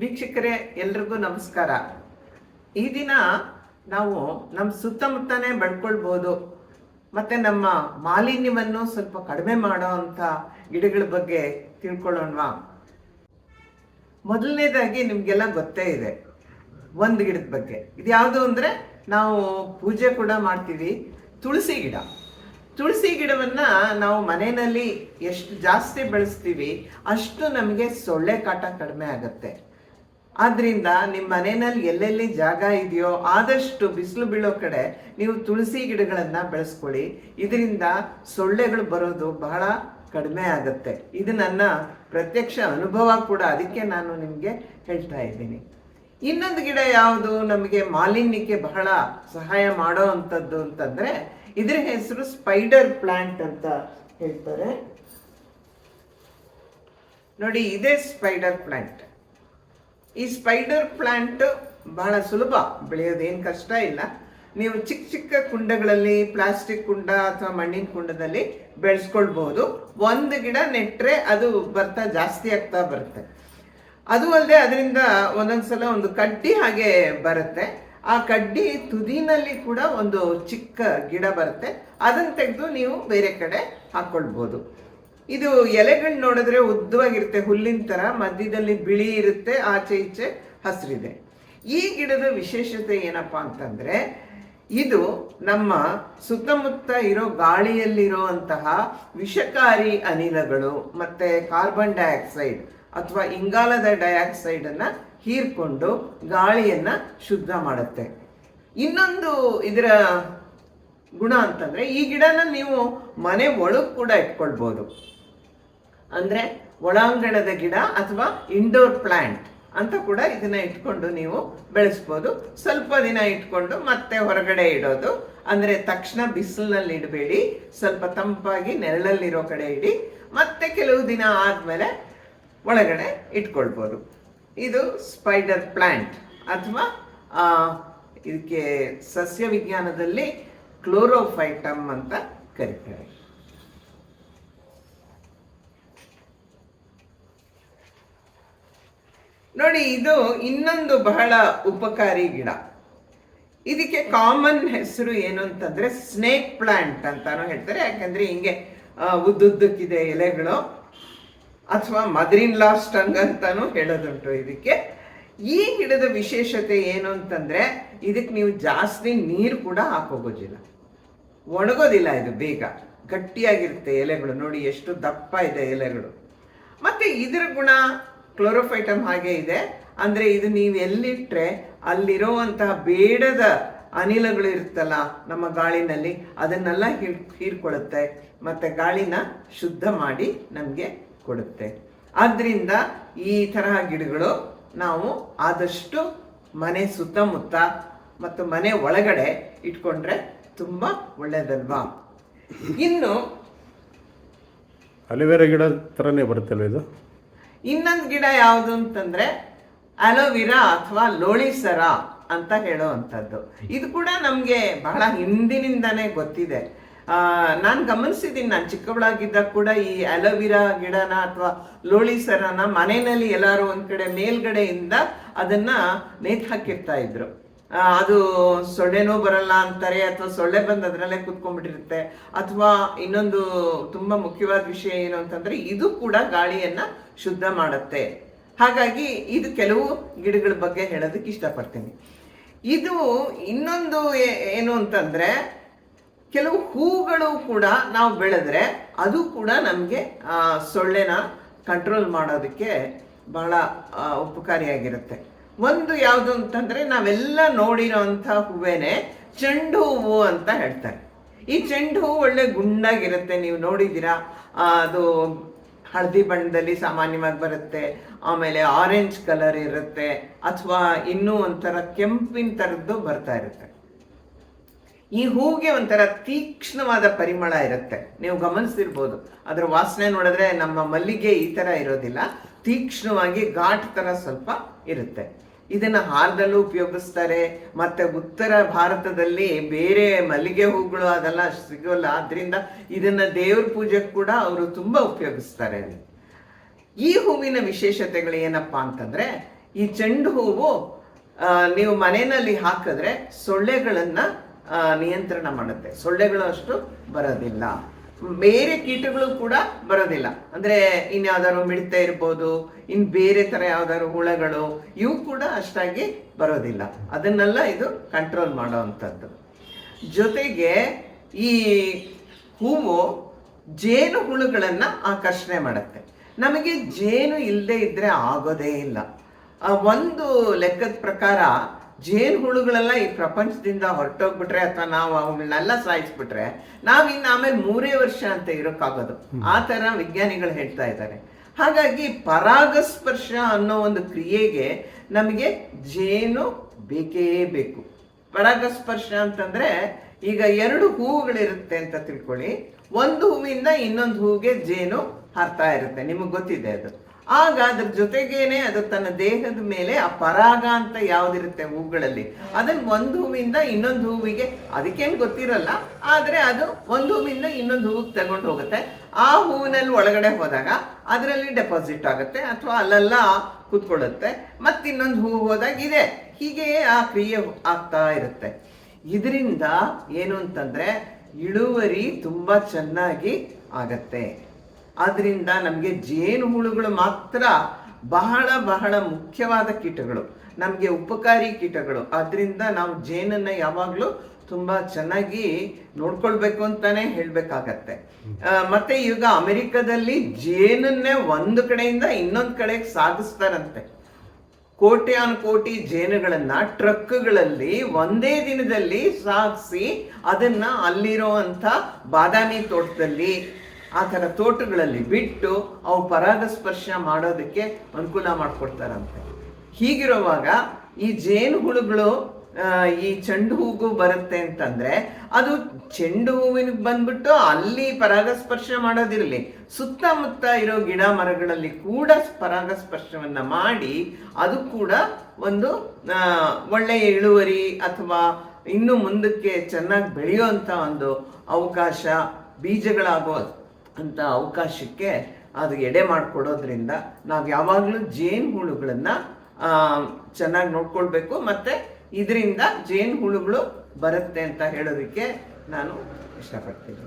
ವೀಕ್ಷಕರೇ, ಎಲ್ರಿಗೂ ನಮಸ್ಕಾರ. ಈ ದಿನ ನಾವು ನಮ್ಮ ಸುತ್ತಮುತ್ತನೇ ಬೆಳ್ಕೊಳ್ಬೋದು ಮತ್ತೆ ನಮ್ಮ ಮಾಲಿನ್ಯವನ್ನು ಸ್ವಲ್ಪ ಕಡಿಮೆ ಮಾಡೋ ಅಂಥ ಗಿಡಗಳ ಬಗ್ಗೆ ತಿಳ್ಕೊಳ್ಳೋಣವಾ? ಮೊದಲನೇದಾಗಿ ನಿಮಗೆಲ್ಲ ಗೊತ್ತೇ ಇದೆ, ಒಂದು ಗಿಡದ ಬಗ್ಗೆ. ಇದು ಯಾವುದು ಅಂದರೆ, ನಾವು ಪೂಜೆ ಕೂಡ ಮಾಡ್ತೀವಿ, ತುಳಸಿ ಗಿಡ. ತುಳಸಿ ಗಿಡವನ್ನ ನಾವು ಮನೆಯಲ್ಲಿ ಎಷ್ಟು ಜಾಸ್ತಿ ಬೆಳೆಸ್ತೀವಿ, ಅಷ್ಟು ನಮಗೆ ಸೊಳ್ಳೆ ಕಾಟ ಕಡಿಮೆ ಆಗುತ್ತೆ. ಆದ್ರಿಂದ ನಿಮ್ಮ ಮನೆಯಲ್ಲಿ ಎಲ್ಲೆಲ್ಲಿ ಜಾಗ ಇದೆಯೋ ಆದಷ್ಟು ಬಿಸಿಲು ಬೀಳೋ ಕಡೆ ನೀವು ತುಳಸಿ ಗಿಡಗಳನ್ನ ಬೆಳೆಸ್ಕೊಳ್ಳಿ. ಇದರಿಂದ ಸೊಳ್ಳೆಗಳು ಬರೋದು ಬಹಳ ಕಡಿಮೆ ಆಗುತ್ತೆ. ಇದು ನನ್ನ ಪ್ರತ್ಯಕ್ಷ ಅನುಭವ ಕೂಡ. ಅದಕ್ಕೆ ನಾನು ನಿಮಗೆ ಹೇಳ್ತಾ ಇದ್ದೀನಿ. ಇನ್ನೊಂದು ಗಿಡ ಯಾವುದು? ನಮಗೆ ಮಾಲಿನ್ಯಕ್ಕೆ ಬಹಳ ಸಹಾಯ ಮಾಡೋ ಅಂಥದ್ದು ಅಂತಂದ್ರೆ ಇದರ ಹೆಸರು ಸ್ಪೈಡರ್ ಪ್ಲಾಂಟ್ ಅಂತ ಹೇಳ್ತಾರೆ. ನೋಡಿ, ಇದೇ ಸ್ಪೈಡರ್ ಪ್ಲಾಂಟ್. ಈ ಸ್ಪೈಡರ್ ಪ್ಲಾಂಟ್ ಬಹಳ ಸುಲಭ. ಬೆಳೆಯೋದೇನು ಕಷ್ಟ ಇಲ್ಲ. ನೀವು ಚಿಕ್ಕ ಚಿಕ್ಕ ಕುಂಡಗಳಲ್ಲಿ ಪ್ಲಾಸ್ಟಿಕ್ ಕುಂಡ ಅಥವಾ ಮಣ್ಣಿನ ಕುಂಡದಲ್ಲಿ ಬೆಳೆಸ್ಕೊಳ್ಬಹುದು ಒಂದು ಗಿಡ ನೆಟ್ಟರೆ ಅದು ಬರ್ತಾ ಜಾಸ್ತಿ ಆಗ್ತಾ ಬರುತ್ತೆ. ಅದು ಅಲ್ಲದೆ ಅದರಿಂದ ಒಂದೊಂದ್ಸಲ ಒಂದು ಕಡ್ಡಿ ಹಾಗೆ ಬರುತ್ತೆ. ಆ ಕಡ್ಡಿ ತುದಿನಲ್ಲಿ ಕೂಡ ಒಂದು ಚಿಕ್ಕ ಗಿಡ ಬರುತ್ತೆ. ಅದನ್ನು ತೆಗೆದು ನೀವು ಬೇರೆ ಕಡೆ ಹಾಕೊಳ್ಬೋದು. ಇದು ಎಲೆಗಳು ನೋಡಿದ್ರೆ ಉದ್ದವಾಗಿರುತ್ತೆ, ಹುಲ್ಲಿನ ಥರ ಮಧ್ಯದಲ್ಲಿ ಬಿಳಿ ಇರುತ್ತೆ, ಆಚೆ ಈಚೆ ಹಸಿರಿದೆ. ಈ ಗಿಡದ ವಿಶೇಷತೆ ಏನಪ್ಪಾ ಅಂತಂದ್ರೆ, ಇದು ನಮ್ಮ ಸುತ್ತಮುತ್ತ ಇರೋ ಗಾಳಿಯಲ್ಲಿರುವಂತಹ ವಿಷಕಾರಿ ಅನಿಲಗಳು ಮತ್ತೆ ಕಾರ್ಬನ್ ಡೈಆಕ್ಸೈಡ್ ಅಥವಾ ಇಂಗಾಲದ ಡೈಆಕ್ಸೈಡನ್ನು ಹೀರ್ಕೊಂಡು ಗಾಳಿಯನ್ನ ಶುದ್ಧ ಮಾಡುತ್ತೆ. ಇನ್ನೊಂದು ಇದರ ಗುಣ ಅಂತಂದ್ರೆ, ಈ ಗಿಡನ ನೀವು ಮನೆ ಒಳಗೆ ಕೂಡ ಇಟ್ಕೊಳ್ಬೋದು. ಅಂದ್ರೆ ಒಳಾಂಗಣದ ಗಿಡ ಅಥವಾ ಇಂಡೋರ್ ಪ್ಲಾಂಟ್ ಅಂತ ಕೂಡ ಇದನ್ನ ಇಟ್ಕೊಂಡು ನೀವು ಬೆಳೆಸ್ಬೋದು. ಸ್ವಲ್ಪ ದಿನ ಇಟ್ಕೊಂಡು ಮತ್ತೆ ಹೊರಗಡೆ ಇಡೋದು. ಅಂದ್ರೆ ತಕ್ಷಣ ಬಿಸಿಲಿನಲ್ಲಿ ಇಡಬೇಡಿ. ಸ್ವಲ್ಪ ತಂಪಾಗಿ ನೆರಳಲ್ಲಿರೋ ಕಡೆ ಇಡಿ. ಮತ್ತೆ ಕೆಲವು ದಿನ ಆದ್ಮೇಲೆ ಒಳಗಡೆ ಇಟ್ಕೊಳ್ಬೋದು. ಇದು ಸ್ಪೈಡರ್ ಪ್ಲಾಂಟ್ ಅಥವಾ ಇದಕ್ಕೆ ಸಸ್ಯ ವಿಜ್ಞಾನದಲ್ಲಿ ಕ್ಲೋರೋಫೈಟಮ್ ಅಂತ ಕರೀತಾರೆ. ನೋಡಿ, ಇದು ಇನ್ನೊಂದು ಬಹಳ ಉಪಕಾರಿ ಗಿಡ. ಇದಕ್ಕೆ ಕಾಮನ್ ಹೆಸರು ಏನು ಅಂತಂದ್ರೆ ಸ್ನೇಕ್ ಪ್ಲಾಂಟ್ ಅಂತಾನು ಹೇಳ್ತಾರೆ. ಯಾಕಂದ್ರೆ ಹಿಂಗೆ ಉದ್ದುದ್ದಕ್ಕಿದೆ ಎಲೆಗಳು, ಅಥವಾ ಮದರಿನ್ ಲಾಸ್ಟ್ ಟಂಗ್ ಅಂತಾನು ಹೇಳೋದುಂಟು ಇದಕ್ಕೆ. ಈ ಗಿಡದ ವಿಶೇಷತೆ ಏನು ಅಂತಂದ್ರೆ, ಇದಕ್ಕೆ ನೀವು ಜಾಸ್ತಿ ನೀರು ಕೂಡ ಹಾಕೋಗೋದಿಲ್ಲ. ಒಣಗೋದಿಲ್ಲ ಇದು ಬೇಗ. ಗಟ್ಟಿಯಾಗಿರುತ್ತೆ ಎಲೆಗಳು. ನೋಡಿ, ಎಷ್ಟು ದಪ್ಪ ಇದೆ ಎಲೆಗಳು. ಮತ್ತೆ ಇದರ ಗುಣ ಕ್ಲೋರೋಫೈಟಮ್ ಹಾಗೆ ಇದೆ. ಅಂದ್ರೆ ಇದು ನೀವು ಎಲ್ಲಿಟ್ರೆ ಅಲ್ಲಿರುವಂತಹ ಬೇಡದ ಅನಿಲಗಳು ಇರುತ್ತಲ್ಲ ನಮ್ಮ ಗಾಳಿನಲ್ಲಿ, ಅದನ್ನೆಲ್ಲ ಹೀರ್ ಹೀರ್ಕೊಳ್ಳುತ್ತೆ. ಮತ್ತೆ ಗಾಳಿನ ಶುದ್ಧ ಮಾಡಿ ನಮಗೆ ಕೊಡುತ್ತೆ. ಆದ್ರಿಂದ ಈ ತರಹ ಗಿಡಗಳು ನಾವು ಆದಷ್ಟು ಮನೆ ಸುತ್ತಮುತ್ತ ಮತ್ತು ಮನೆ ಒಳಗಡೆ ಇಟ್ಕೊಂಡ್ರೆ ತುಂಬಾ ಒಳ್ಳೇದಲ್ವಾ? ಇನ್ನು ಅಲಿವೇರಾ ಗಿಡ ಥರನೇ ಬರುತ್ತಲ್ವ ಇದು? ಇನ್ನೊಂದು ಗಿಡ ಯಾವುದು ಅಂತಂದ್ರೆ ಅಲೋವಿರಾ ಅಥವಾ ಲೋಳಿಸರ ಅಂತ ಹೇಳೋವಂಥದ್ದು. ಇದು ಕೂಡ ನಮಗೆ ಬಹಳ ಹಿಂದಿನಿಂದನೇ ಗೊತ್ತಿದೆ. ನಾನು ಗಮನಿಸಿದ್ದೀನಿ ನಾನು ಚಿಕ್ಕವಳಾಗಿದ್ದಾಗ ಕೂಡ ಈ ಅಲೋವಿರಾ ಗಿಡನ ಅಥವಾ ಲೋಳಿಸರನ ಮನೆಯಲ್ಲಿ ಎಲ್ಲರೂ ಒಂದು ಕಡೆ ಮೇಲ್ಗಡೆಯಿಂದ ಅದನ್ನ ನೇತು ಹಾಕಿರ್ತಾ ಇದ್ರು. ಅದು ಸೊಳ್ಳೆನೂ ಬರಲ್ಲ ಅಂತಾರೆ ಅಥವಾ ಸೊಳ್ಳೆ ಬಂದು ಅದರಲ್ಲೇ ಕುತ್ಕೊಂಡ್ಬಿಟ್ಟಿರುತ್ತೆ. ಅಥವಾ ಇನ್ನೊಂದು ತುಂಬಾ ಮುಖ್ಯವಾದ ವಿಷಯ ಏನು ಅಂತಂದ್ರೆ ಇದು ಕೂಡ ಗಾಳಿಯನ್ನ ಶುದ್ಧ ಮಾಡುತ್ತೆ. ಹಾಗಾಗಿ ಇದು ಕೆಲವು ಗಿಡಗಳ ಬಗ್ಗೆ ಹೇಳೋದಕ್ಕೆ ಇಷ್ಟಪಡ್ತೀನಿ. ಇದು ಇನ್ನೊಂದು ಏನು ಅಂತಂದ್ರೆ ಕೆಲವು ಹೂಗಳು ಕೂಡ ನಾವು ಬೆಳೆದ್ರೆ ಅದು ಕೂಡ ನಮಗೆ ಸೊಳ್ಳೆನ ಕಂಟ್ರೋಲ್ ಮಾಡೋದಕ್ಕೆ ಬಹಳ ಉಪಕಾರಿಯಾಗಿರುತ್ತೆ. ಒಂದು ಯಾವುದು ಅಂತಂದ್ರೆ ನಾವೆಲ್ಲ ನೋಡಿರೋಂಥ ಹೂವೇನೆ ಚೆಂಡು ಹೂವು ಅಂತ ಹೇಳ್ತಾರೆ. ಈ ಚೆಂಡು ಹೂವು ಒಳ್ಳೆ ಗುಂಡಾಗಿರುತ್ತೆ, ನೀವು ನೋಡಿದ್ದೀರಾ? ಅದು ಹಳದಿ ಬಣ್ಣದಲ್ಲಿ ಸಾಮಾನ್ಯವಾಗಿ ಬರುತ್ತೆ, ಆಮೇಲೆ ಆರೆಂಜ್ ಕಲರ್ ಇರುತ್ತೆ, ಅಥವಾ ಇನ್ನೂ ಒಂಥರ ಕೆಂಪಿನ ಥರದ್ದು ಬರ್ತಾ ಇರುತ್ತೆ. ಈ ಹೂಗೆ ಒಂಥರ ತೀಕ್ಷ್ಣವಾದ ಪರಿಮಳ ಇರುತ್ತೆ. ನೀವು ಗಮನಿಸಿರ್ಬೋದು. ಅದರ ವಾಸನೆ ನೋಡಿದ್ರೆ ನಮ್ಮ ಮಲ್ಲಿಗೆ ಈ ತರ ಇರೋದಿಲ್ಲ. ತೀಕ್ಷ್ಣವಾಗಿ ಘಾಟ್ ತರ ಸ್ವಲ್ಪ ಇರುತ್ತೆ. ಇದನ್ನ ಹಾರದಲ್ಲೂ ಉಪಯೋಗಿಸ್ತಾರೆ. ಮತ್ತೆ ಉತ್ತರ ಭಾರತದಲ್ಲಿ ಬೇರೆ ಮಲ್ಲಿಗೆ ಹೂಗಳು ಅದೆಲ್ಲ ಸಿಗೋಲ್ಲ. ಆದ್ದರಿಂದ ಇದನ್ನ ದೇವ್ರ ಪೂಜೆಗೆ ಕೂಡ ಅವರು ತುಂಬಾ ಉಪಯೋಗಿಸ್ತಾರೆ. ಈ ಹೂವಿನ ವಿಶೇಷತೆಗಳು ಏನಪ್ಪಾ ಅಂತಂದ್ರೆ, ಈ ಚೆಂಡು ಹೂವು ನೀವು ಮನೆಯಲ್ಲಿ ಹಾಕಿದ್ರೆ ಸೊಳ್ಳೆಗಳನ್ನು ನಿಯಂತ್ರಣ ಮಾಡುತ್ತೆ. ಸೊಳ್ಳೆಗಳು ಅಷ್ಟು ಬರೋದಿಲ್ಲ. ಬೇರೆ ಕೀಟಗಳು ಕೂಡ ಬರೋದಿಲ್ಲ. ಅಂದ್ರೆ ಇನ್ಯಾವ್ದಾದ್ರು ಮಿಡ್ತಾ ಇರ್ಬೋದು, ಇನ್ ಬೇರೆ ತರ ಯಾವ್ದಾದ್ರು ಹುಳಗಳು, ಇವು ಕೂಡ ಅಷ್ಟಾಗಿ ಬರೋದಿಲ್ಲ. ಅದನ್ನೆಲ್ಲ ಇದು ಕಂಟ್ರೋಲ್ ಮಾಡೋ ಅಂಥದ್ದು ಜೊತೆಗೆ ಈ ಹೂವು ಜೇನು ಹುಳುಗಳನ್ನ ಆಕರ್ಷಣೆ ಮಾಡುತ್ತೆ. ನಮಗೆ ಜೇನು ಇಲ್ಲದೆ ಇದ್ರೆ ಆಗೋದೇ ಇಲ್ಲ. ಒಂದು ಲೆಕ್ಕದ ಪ್ರಕಾರ ಜೇನು ಹುಳುಗಳೆಲ್ಲ ಈ ಪ್ರಪಂಚದಿಂದ ಹೊರಟೋಗ್ಬಿಟ್ರೆ ಅಥವಾ ನಾವು ಅವುಗಳನ್ನೆಲ್ಲ ಸಾಯಿಸ್ಬಿಟ್ರೆ ಇನ್ನು ಆಮೇಲೆ ಮೂರೇ ವರ್ಷ ಅಂತ ಇರೋಕ್ಕಾಗೋದು. ಆ ಥರ ವಿಜ್ಞಾನಿಗಳು ಹೇಳ್ತಾ ಇದ್ದಾರೆ. ಹಾಗಾಗಿ ಪರಾಗಸ್ಪರ್ಶ ಅನ್ನೋ ಒಂದು ಕ್ರಿಯೆಗೆ ನಮಗೆ ಜೇನು ಬೇಕೇ ಬೇಕು. ಪರಾಗಸ್ಪರ್ಶ ಅಂತಂದ್ರೆ ಈಗ ಎರಡು ಹೂವುಗಳಿರುತ್ತೆ ಅಂತ ತಿಳ್ಕೊಳ್ಳಿ. ಒಂದು ಹೂವಿಂದ ಇನ್ನೊಂದು ಹೂವಿಗೆ ಜೇನು ಹರ್ತಾ ಇರುತ್ತೆ. ನಿಮಗೆ ಗೊತ್ತಿದೆ ಅದು. ಆಗ ಅದ್ರ ಜೊತೆಗೇನೆ ಅದು ತನ್ನ ದೇಹದ ಮೇಲೆ ಆ ಪರಾಗ ಅಂತ ಯಾವ್ದಿರುತ್ತೆ ಹೂಗಳಲ್ಲಿ. ಅದನ್ನ ಒಂದು ಹೂವಿಂದ ಇನ್ನೊಂದು ಹೂವಿಗೆ ಅದಕ್ಕೇನು ಗೊತ್ತಿರಲ್ಲ, ಆದ್ರೆ ಅದು ಒಂದು ಹೂವಿಂದ ಇನ್ನೊಂದು ಹೂವಿಗೆ ತಗೊಂಡು ಹೋಗುತ್ತೆ. ಆ ಹೂವಿನಲ್ಲಿ ಒಳಗಡೆ ಹೋದಾಗ ಅದರಲ್ಲಿ ಡೆಪಾಸಿಟ್ ಆಗುತ್ತೆ ಅಥವಾ ಅಲ್ಲೆಲ್ಲ ಕೂತ್ಕೊಳ್ಳುತ್ತೆ. ಮತ್ತೆ ಇನ್ನೊಂದು ಹೂವು ಹೋದಾಗ ಇದೆ. ಹೀಗೆ ಆ ಕ್ರಿಯೆ ಆಗ್ತಾ ಇರುತ್ತೆ. ಇದರಿಂದ ಏನು ಅಂತಂದ್ರೆ ಇಳುವರಿ ತುಂಬಾ ಚೆನ್ನಾಗಿ ಆಗತ್ತೆ. ಆದ್ರಿಂದ ನಮಗೆ ಜೇನು ಹುಳುಗಳು ಮಾತ್ರ ಬಹಳ ಬಹಳ ಮುಖ್ಯವಾದ ಕೀಟಗಳು. ನಮಗೆ ಉಪಕಾರಿ ಕೀಟಗಳು. ಅದರಿಂದ ನಾವು ಜೇನನ್ನ ಯಾವಾಗಲೂ ತುಂಬಾ ಚೆನ್ನಾಗಿ ನೋಡ್ಕೊಳ್ಬೇಕು ಅಂತಾನೆ ಹೇಳಬೇಕಾಗತ್ತೆ. ಮತ್ತೆ ಈಗ ಅಮೆರಿಕದಲ್ಲಿ ಜೇನನ್ನೇ ಒಂದು ಕಡೆಯಿಂದ ಇನ್ನೊಂದು ಕಡೆಗೆ ಸಾಗಿಸ್ತಾರಂತೆ. ಕೋಟ್ಯಾನು ಕೋಟಿ ಜೇನುಗಳನ್ನ ಟ್ರಕ್ಗಳಲ್ಲಿ ಒಂದೇ ದಿನದಲ್ಲಿ ಸಾಗಿಸಿ ಅದನ್ನ ಅಲ್ಲಿರುವಂತ ಬಾದಾಮಿ ತೋಟದಲ್ಲಿ ಆ ಥರ ತೋಟಗಳಲ್ಲಿ ಬಿಟ್ಟು ಅವು ಪರಾಗಸ್ಪರ್ಶ ಮಾಡೋದಕ್ಕೆ ಅನುಕೂಲ ಮಾಡಿಕೊಡ್ತಾರಂತೆ. ಹೀಗಿರುವಾಗ ಈ ಜೇನು ಹುಳುಗಳು ಈ ಚೆಂಡು ಹೂಗು ಬರುತ್ತೆ ಅಂತಂದ್ರೆ ಅದು ಚೆಂಡು ಹೂವಿನ ಬಂದ್ಬಿಟ್ಟು ಅಲ್ಲಿ ಪರಾಗಸ್ಪರ್ಶ ಮಾಡೋದಿರಲಿ. ಸುತ್ತಮುತ್ತ ಇರೋ ಗಿಡ ಮರಗಳಲ್ಲಿ ಕೂಡ ಪರಾಗಸ್ಪರ್ಶವನ್ನ ಮಾಡಿ ಅದು ಕೂಡ ಒಂದು ಒಳ್ಳೆಯ ಇಳುವರಿ ಅಥವಾ ಇನ್ನು ಮುಂದಕ್ಕೆ ಚೆನ್ನಾಗಿ ಬೆಳೆಯುವಂತ ಒಂದು ಅವಕಾಶ ಬೀಜಗಳಾಗೋ ಅಂತ ಅವಕಾಶಕ್ಕೆ ಅದು ಎಡೆ ಮಾಡಿಕೊಡೋದ್ರಿಂದ ನಾವು ಯಾವಾಗಲೂ ಜೇನು ಹುಳುಗಳನ್ನು ಚೆನ್ನಾಗಿ ನೋಡ್ಕೊಳ್ಬೇಕು ಮತ್ತು ಇದರಿಂದ ಜೇನು ಹುಳುಗಳು ಬರುತ್ತೆ ಅಂತ ಹೇಳೋದಕ್ಕೆ ನಾನು ಇಷ್ಟಪಡ್ತೀನಿ.